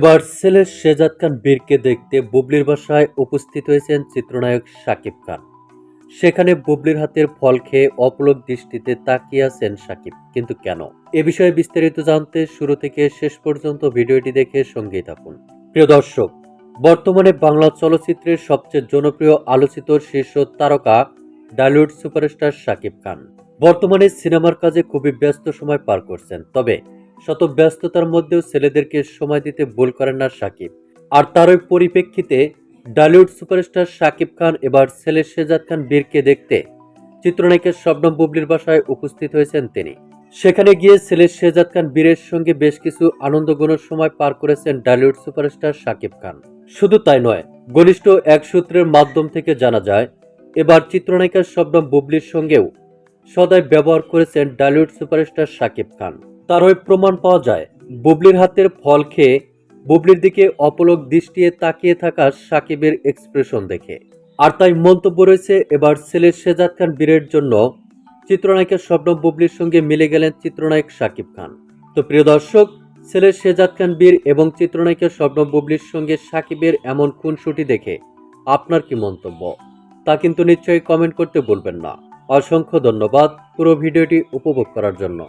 এবার ছেলের শেজাদ খান বীরকে দেখতে বুবলির বাসায় উপস্থিত হয়েছেন চিত্রনায়ক শাকিব খান। সেখানে বুবলির হাতের ফল খেয়ে অপলক দৃষ্টিতে তাকিয়ে আছেন শাকিব। কিন্তু কেন? এ বিষয়ে বিস্তারিত জানতে শুরু থেকে শেষ পর্যন্ত ভিডিওটি দেখে সঙ্গেই থাকুন। প্রিয় দর্শক, বর্তমানে বাংলা চলচ্চিত্রের সবচেয়ে জনপ্রিয় আলোচিত শীর্ষ তারকা ডালিউড সুপারস্টার শাকিব খান। বর্তমানে সিনেমার কাজে খুবই ব্যস্ত সময় পার করছেন। তবে শত ব্যস্ততার মধ্যেও ছেলেদেরকে সময় দিতে ভুল করেন না সাকিব। আর তারই পরিপ্রেক্ষিতে ডালিউড সুপারস্টার সাকিব খান এবার ছেলে শেজাদ খান বীরকে দেখতে চিত্রনায়িকা শবনম বুবলির বাসায় উপস্থিত হয়েছেন তিনি। সেখানে গিয়ে ছেলে শেজাদ খান বীরের সঙ্গে বেশ কিছু আনন্দঘন সময় পার করেছেন ডালিউড সুপারস্টার সাকিব খান। শুধু তাই নয়, ঘনিষ্ঠ এক সূত্রের মাধ্যম থেকে জানা যায়, এবার চিত্রনায়িকা শবনম বুবলির সঙ্গেও সদাই ব্যবহার করেছেন ডালিউড সুপারস্টার সাকিব খান। তার ওই প্রমাণ পাওয়া যায়। বুবলির হাতের ফল খেয়ে বুবলির দিকে অপলক দৃষ্টিয়ে তাকিয়ে থাকা সাকিবের এক্সপ্রেশন দেখে। আর তাই মন্তব্য রয়েছে, এবার ছেলে শেজাদ খান বীরের জন্য। চিত্রনায়িকা স্বপ্ন বুবলির সঙ্গে মিলে গেলেন চিত্রনায়ক সাকিব খান। তো প্রিয় দর্শক ছেলে শেজাদ খান বীর এবং চিত্রনায়িকা স্বপ্ন বুবলির সঙ্গে সাকিবের এমন খুনসুটি দেখে আপনার কি মন্তব্য? তা কিন্তু নিশ্চয়ই কমেন্ট করতে বলবেন না। অসংখ্য ধন্যবাদ পুরো ভিডিওটি উপভোগ করার জন্য।